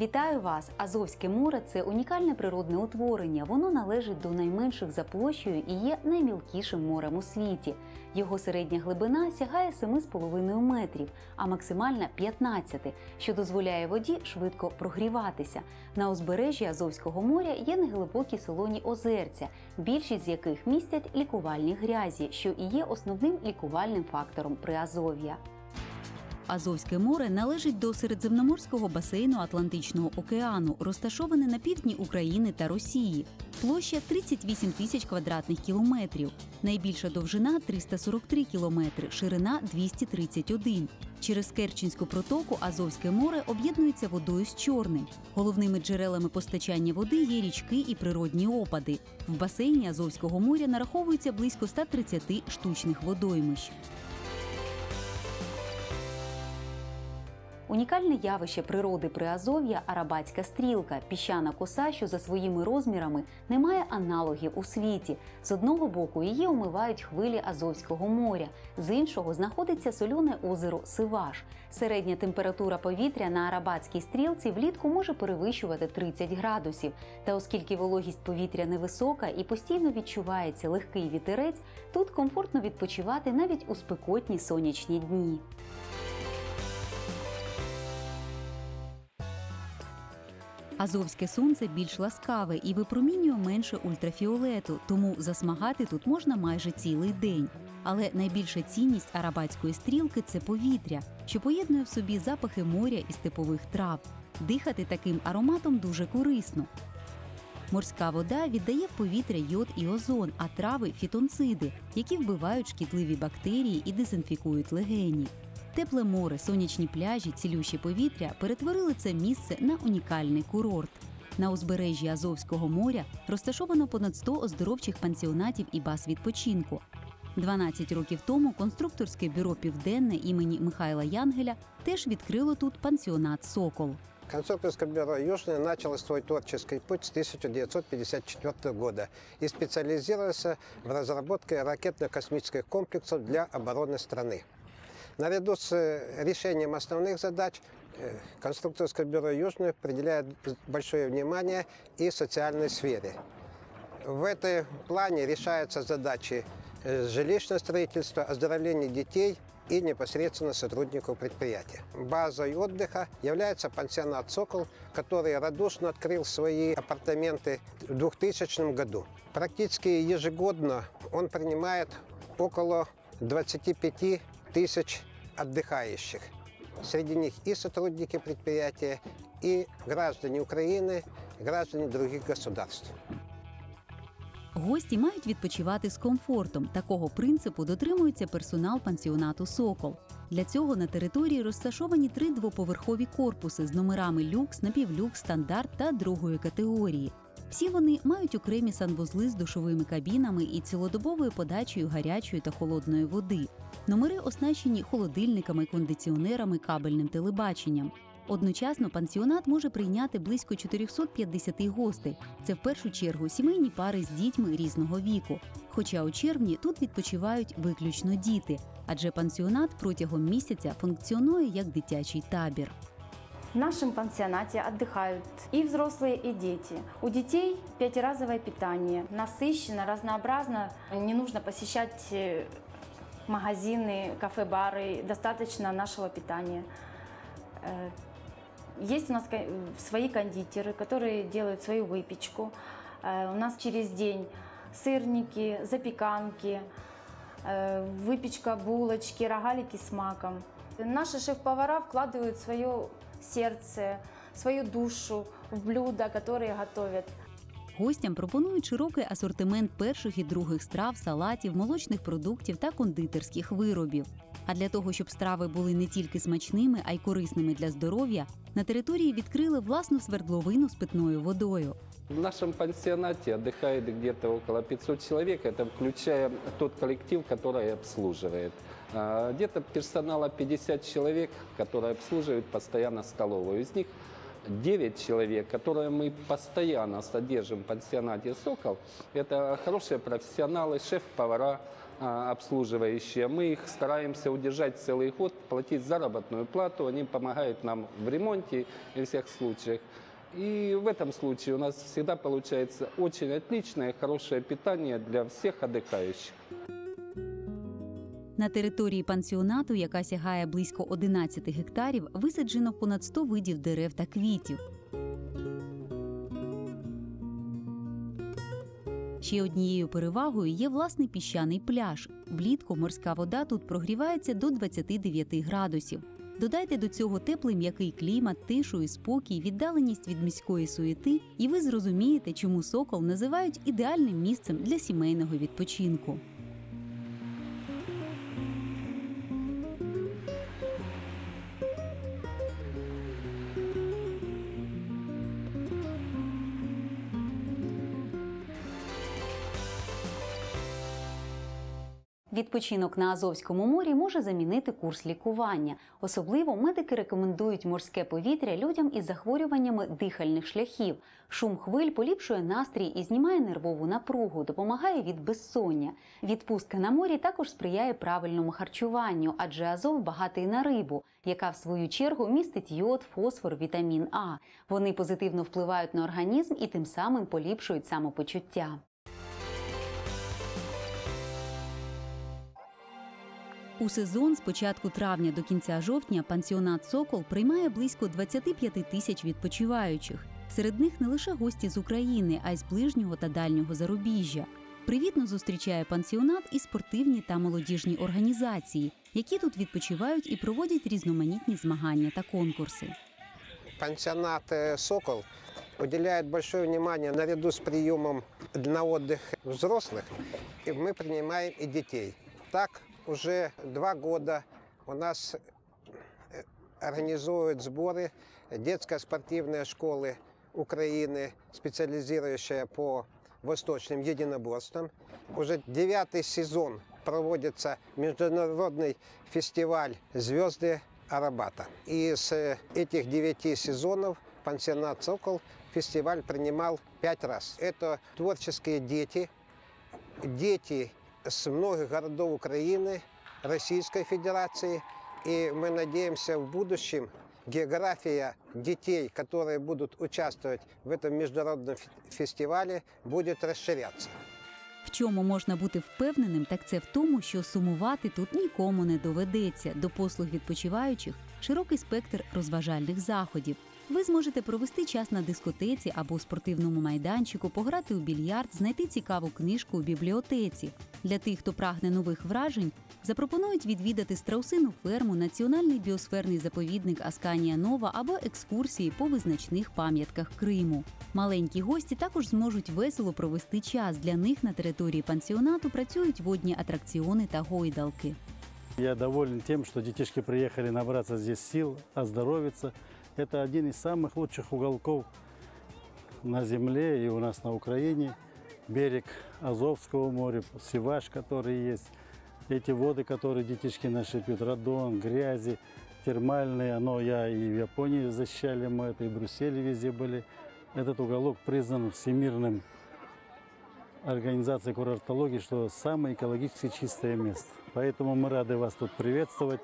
Вітаю вас! Азовське море це унікальне природне утворення. Воно належить до найменших за площею і є наймілкішим морем у світі. Його середня глибина сягає 7,5 метрів, а максимальна 15, що дозволяє воді швидко прогріватися. На узбережжі Азовського моря є неглибокі солоні озерця, більшість з яких містять лікувальні грязі, що і є основним лікувальним фактором приазов'я. Азовське море належить до середземноморського басейну Атлантичного океану, розташоване на півдні України та Росії. Площа 38 тисяч квадратних кілометрів. Найбільша довжина 343 кілометри, ширина 231. Через Керченську протоку Азовське море об'єднується водою з Чорним. Головними джерелами постачання води є річки і природні опади. В басейні Азовського моря нараховується близько 130 штучних водоймищ. Унікальне явище природи Приазов'я – Арабатська стрілка, піщана коса, що за своїми розмірами не має аналогів у світі. З одного боку її омивають хвилі Азовського моря, з іншого знаходиться соляне озеро Сиваш. Середня температура повітря на Арабатській стрілці влітку може перевищувати 30 градусів. Та оскільки вологість повітря невисока і постійно відчувається легкий вітерець, тут комфортно відпочивати навіть у спекотні сонячні дні. Азовське сонце більш ласкаве і випромінює менше ультрафіолету, тому засмагати тут можна майже цілий день. Але найбільша цінність арабатської стрілки це повітря, що поєднує в собі запахи моря і степових трав. Дихати таким ароматом дуже корисно. Морська вода віддає в повітря йод і озон, а трави фітонциди, які вбивають шкідливі бактерії і дезінфікують легені. Тепле море, сонячні пляжі, цілющі повітря перетворили це місце на унікальний курорт. На узбережжі Азовського моря розташовано понад 100 оздоровчих пансіонатів і баз відпочинку. 12 років тому конструкторське бюро Південне імені Михайла Янгеля теж відкрило тут пансіонат Сокол. Конструкторское бюро «Южное» начало свой творческий путь с 1954 года и специализировался в разработке ракетно-космических комплексов для обороны страны. Наряду с э, решением основных задач э, конструкторское бюро «Южное» определяет большое внимание и социальной сфере. В этом плане решаются задачи э, жилищного строительства, оздоровления детей и непосредственно сотрудников предприятия. Базой отдыха является пансионат «Сокол», который радушно открыл свои апартаменты в 2000 году. Практически ежегодно он принимает около 25 тысяч отдыхающих. Среди них и сотрудники предприятия, и граждане Украины, граждане других государств. Гості мають відпочивати з комфортом. Такого принципу дотримується персонал пансіонату Сокол. Для цього на території розташовані три двоповерхові корпуси з номерами люкс, напівлюкс, стандарт та другої категорії. Всі вони мають окремі санвузли з душовими кабінами і цілодобовою подачею гарячої та холодної води. Номери оснащені холодильниками, кондиціонерами, кабельним телебаченням. Одночасно пансіонат може прийняти близько 450 гостей. Це в першу чергу сімейні пари з дітьми різного віку. Хоча у червні тут відпочивають виключно діти, адже пансіонат протягом місяця функціонує як дитячий табір. В нашем пансионате отдыхают и взрослые, и дети. У детей пятиразовое питание, насыщенно, разнообразно. Не нужно посещать э, магазины, кафе-бары, достаточно нашего питания. Э, Есть у нас свои кондитеры, которые делают свою выпечку. Э, У нас через день сырники, запеканки, выпечка, булочки, рогалики с маком. Наши шеф-повара вкладывают свое сердце, свою душу в блюда, которые готовят. Гостям пропонують широкий асортимент перших і других страв, салатів, молочних продуктів та кондитерських виробів. А для того, щоб страви були не тільки смачними, а й корисними для здоров'я, на території відкрили власну свердловину з питною водою. В нашем пансионате отдыхает где-то около 500 человек, это включая тот коллектив, который обслуживает. А, Где-то персонала 50 человек, которые обслуживают постоянно столовую. Из них 9 человек, которые мы постоянно содержим в пансионате «Сокол». Это хорошие профессионалы, шеф-повара, а, обслуживающие. Мы их стараемся удержать целый год, платить заработную плату. Они помогают нам в ремонте и всех случаях. И в этом случае у нас всегда получается очень отличное, хорошее питание для всех отдыхающих. На території пансіонату, яка сягає близько 11 гектарів, висаджено понад 100 видів дерев та квітів. Ще однією перевагою є власний піщаний пляж. Влітку морська вода тут прогрівається до 29 градусів. Додайте до цього теплий м'який клімат, тишу і спокій, віддаленість від міської суєти, і ви зрозумієте, чому сокол називають ідеальним місцем для сімейного відпочинку. Відпочинок на Азовському морі може замінити курс лікування. Особливо медики рекомендують морське повітря людям із захворюваннями дихальних шляхів. Шум хвиль поліпшує настрій і знімає нервову напругу, допомагає від безсоння. Відпустка на морі також сприяє правильному харчуванню, адже Азов багатий на рибу, яка в свою чергу містить йод, фосфор, вітамін А. Вони позитивно впливають на організм і тим самим поліпшують самопочуття. У сезон з початку травня до кінця жовтня пансіонат Сокол приймає близько 25 тисяч відпочиваючих. Серед них не лише гості з України, а й з ближнього та дальнього зарубіжжя. Привітно зустрічає пансіонат і спортивні та молодіжні організації, які тут відпочивають і проводять різноманітні змагання та конкурси. Пансионат э, «Сокол» уделяет большое внимание наряду с приемом на отдых взрослых, и мы принимаем и детей. Так уже два года у нас э, организуют сборы детская спортивная школы Украины, специализирующая по восточным единоборствам. Уже девятый сезон проводится международный фестиваль «Звезды Арабата». Из э, этих девяти сезонов пансионат «Сокол» фестиваль принимал пять раз. Это творческие дети, дети с многих городов Украины, Российской Федерации. И мы надеемся в будущем география детей, которые будут участвовать в этом международном фе- фестивале, будет расширяться. В чому можна бути впевненим, так це в тому, що сумувати тут нікому не доведеться. До послуг відпочиваючих широкий спектр розважальних заходів. Ви зможете провести час на дискотеці або спортивному майданчику, пограти у більярд, знайти цікаву книжку у бібліотеці. Для тих, хто прагне нових вражень, запропонують відвідати страусину ферму, національний біосферний заповідник Асканія Нова або екскурсії по визначних пам'ятках Криму. Маленькі гості також зможуть весело провести час. Для них на території пансіонату працюють водні атракціони та гойдалки. Я доволен тем, что детишки приехали набраться здесь сил, оздоровиться. Это один из самых лучших уголков на земле и у нас на Украине. Берег Азовского моря, Севаш, который есть. Эти воды, которые детишки наши пьют, радон, грязи, термальные. Оно я и в Японии защищали мы это, и в Брюсселе везде были. Этот уголок признан всемирным организацией курортологии, что самое экологически чистое место. Поэтому мы рады вас тут приветствовать.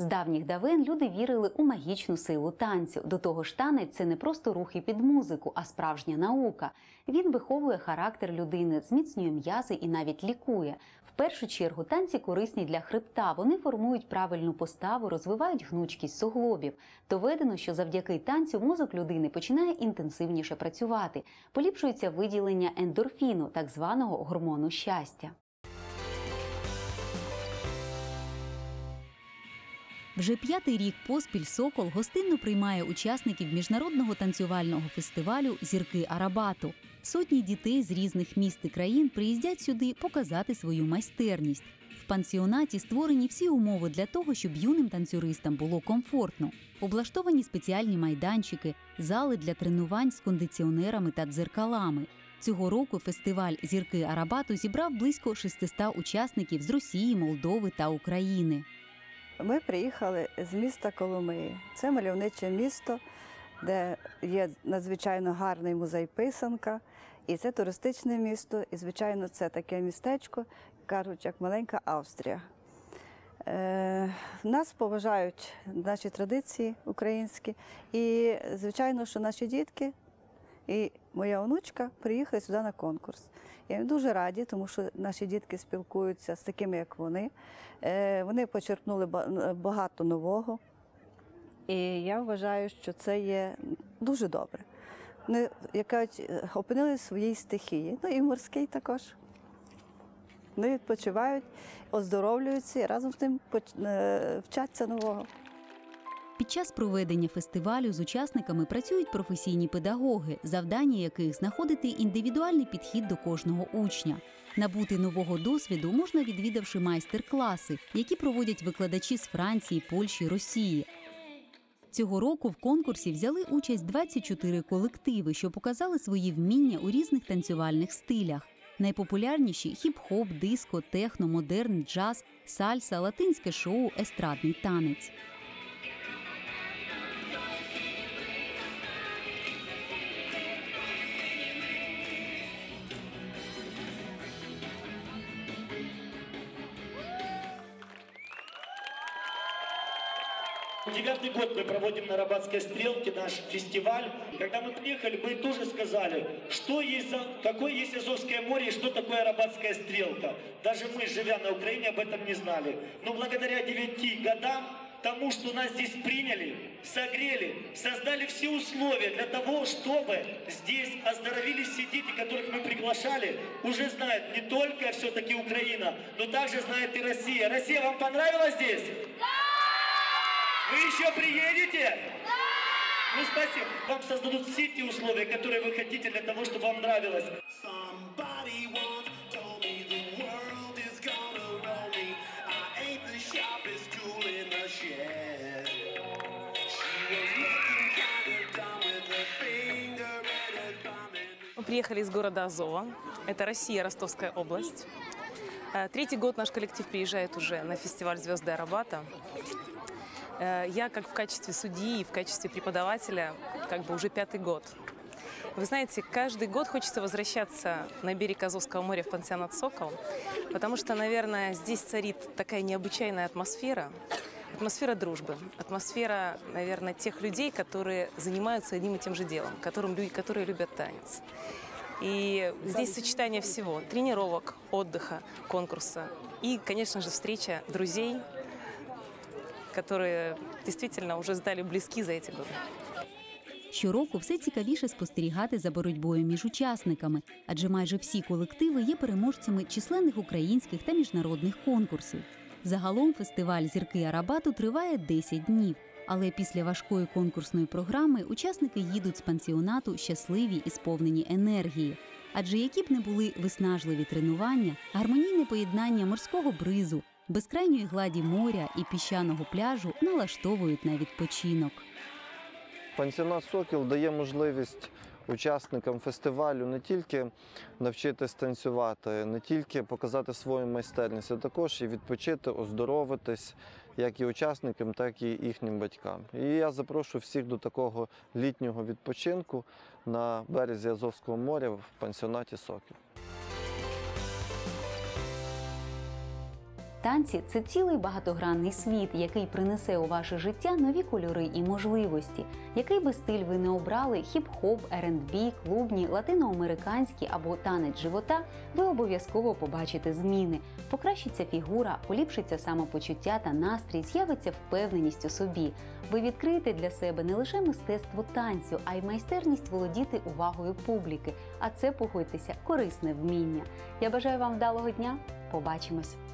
З давніх давен люди вірили у магічну силу танцю. До того ж, танець це не просто рухи під музику, а справжня наука. Він виховує характер людини, зміцнює м'язи і навіть лікує. В першу чергу танці корисні для хребта. Вони формують правильну поставу, розвивають гнучкість суглобів. Доведено, що завдяки танцю мозок людини починає інтенсивніше працювати, поліпшується виділення ендорфіну, так званого гормону щастя. Вже п'ятий рік поспіль Сокол гостинно приймає учасників міжнародного танцювального фестивалю Зірки Арабату. Сотні дітей з різних міст і країн приїздять сюди показати свою майстерність. В пансіонаті створені всі умови для того, щоб юним танцюристам було комфортно. Облаштовані спеціальні майданчики, зали для тренувань з кондиціонерами та дзеркалами. Цього року фестиваль Зірки Арабату зібрав близько 600 учасників з Росії, Молдови та України. Ми приїхали з міста Коломиї. Це мальовниче місто, де є надзвичайно гарний музей писанка. І це туристичне місто, і, звичайно, це таке містечко, кажуть, як маленька Австрія. Е, нас поважають наші традиції українські. І, звичайно, що наші дітки і моя онучка приїхали сюди на конкурс. Ми дуже раді, тому що наші дітки спілкуються з такими, як вони. Е, вони почерпнули багато нового. І я вважаю, що це є дуже добре. Вони, як е, опинилися в своїй стихії. Ну і морський також. Вони відпочивають, оздоровлюються і разом з тим е, вчаться нового. Під час проведення фестивалю з учасниками працюють професійні педагоги, завдання яких знаходити індивідуальний підхід до кожного учня. Набути нового досвіду можна відвідавши майстер-класи, які проводять викладачі з Франції, Польщі, Росії. Цього року в конкурсі взяли участь 24 колективи, що показали свої вміння у різних танцювальних стилях. Найпопулярніші хіп-хоп, диско, техно, модерн, джаз, сальса, латинське шоу, естрадний танець. Девятый год мы проводим на Рабатской стрелке наш фестиваль. Когда мы приехали, мы тоже сказали, что есть какое есть Азовское море и что такое Рабатская стрелка. Даже мы, живя на Украине, об этом не знали. Но благодаря девяти годам, тому, что нас здесь приняли, согрели, создали все условия для того, чтобы здесь оздоровились все дети, которых мы приглашали, уже знают не только все-таки Украина, но также знает и Россия. Россия, вам понравилась здесь? Вы еще приедете? Да! Ну, спасибо. Вам создадут все те условия, которые вы хотите для того, чтобы вам нравилось. Мы приехали из города Азова. Это Россия, Ростовская область. Э, третий год наш коллектив приезжает уже на фестиваль «Звезды Арабата». Э, Я как в качестве судьи и в качестве преподавателя как бы уже пятый год. Вы знаете, каждый год хочется возвращаться на берег Азовского моря в пансионат «Сокол», потому что, наверное, здесь царит такая необычайная атмосфера, атмосфера дружбы, атмосфера, наверное, тех людей, которые занимаются одним и тем же делом, которым, лю- которые любят танец. И здесь сочетание всего – тренировок, отдыха, конкурса и, конечно же, встреча друзей, которые действительно уже стали близки за эти годы. Щороку все цікавіше спостерігати за боротьбою між учасниками, адже майже всі колективи є переможцями численних українських та міжнародних конкурсів. Загалом фестиваль Зірки Арабату триває 10 днів. Але після важкої конкурсної програми учасники їдуть з пансіонату щасливі і сповнені енергії. Адже які б не були виснажливі тренування, гармонійне поєднання морського бризу, безкрайньої гладі моря і піщаного пляжу налаштовують на відпочинок. Пансіонат Сокіл дає можливість учасникам фестивалю не тільки навчитись танцювати, не тільки показати свою майстерність, а також і відпочити, оздоровитись як і учасникам, так і їхнім батькам. І я запрошую всіх до такого літнього відпочинку на березі Азовського моря в пансіонаті Сокіл. Танці це цілий багатогранний світ, який принесе у ваше життя нові кольори і можливості. Який би стиль ви не обрали хіп-хоп, R&B, клубні, латиноамериканські або танець живота, ви обов'язково побачите зміни. Покращиться фігура, поліпшиться самопочуття та настрій, з'явиться впевненість у собі. Ви відкриєте для себе не лише мистецтво танцю, а й майстерність володіти увагою публіки. А це погодьтеся корисне вміння. Я бажаю вам вдалого дня. Побачимось!